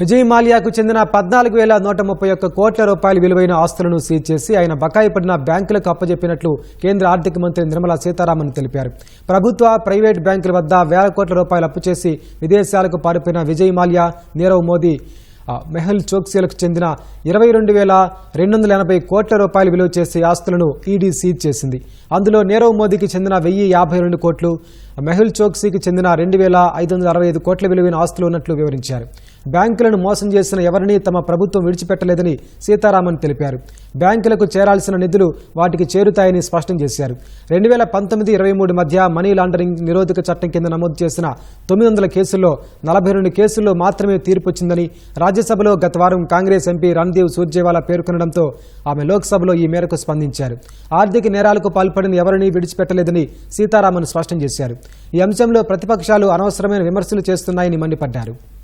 విజయ్ మాల్యాకు చెందిన పద్నాలుగు వేల నూట ముప్పై ఒక్క కోట్ల రూపాయల విలువైన ఆస్తులను సీజ్ చేసి ఆయన బకాయి పడిన బ్యాంకులకు అప్పజెప్పినట్లు కేంద్ర ఆర్థిక మంత్రి నిర్మలా సీతారామన్ తెలిపారు. ప్రభుత్వ ప్రైవేట్ బ్యాంకుల వద్ద వేల కోట్ల రూపాయలు అప్పు చేసి విదేశాలకు పారిపోయిన విజయ్ మాల్యా నీరవ్ మోదీ మెహల్ మెహుల్ చోక్సీలకు చెందిన ఇరవై రెండు వేల రెండు వందల ఎనభై కోట్ల రూపాయలు విలువ చేసే ఆస్తులను ఈడీ సీజ్ చేసింది. అందులో నీరవ్ మోదీకి చెందిన వెయ్యి యాభై రెండు కోట్లు మెహుల్ చోక్సీకి చెందిన రెండు వేల ఐదు వందల అరవై ఐదు కోట్ల విలువైన ఆస్తులు ఉన్నట్లు వివరించారు. బ్యాంకులను మోసం చేసిన ఎవరినీ తమ ప్రభుత్వం విడిచిపెట్టలేదని సీతారామన్ తెలిపారు. బ్యాంకులకు చేరాల్సిన నిధులు వాటికి చేరుతాయని స్పష్టం చేశారు. రెండు వేల పంతొమ్మిది ఇరవై మూడు మధ్య మనీ లాండరింగ్ నిరోధక చట్టం కింద నమోదు చేసిన తొమ్మిది వందల కేసుల్లో నలభై రెండు కేసుల్లో మాత్రమే తీర్పు వచ్చిందని రాజ్యసభలో గత వారం కాంగ్రెస్ ఎంపీ రణ్దీవ్ సూర్జేవాలా పేర్కొనడంతో ఆమె లోక్సభలో ఈ మేరకు స్పందించారు. ఆర్థిక నేరాలకు పాల్పడిన ఎవరినీ విడిచిపెట్టలేదని సీతారామన్ స్పష్టం చేశారు. ఈ అంశంలో ప్రతిపక్షాలు అనవసరమైన విమర్శలు చేస్తున్నాయని మండిపడ్డారు.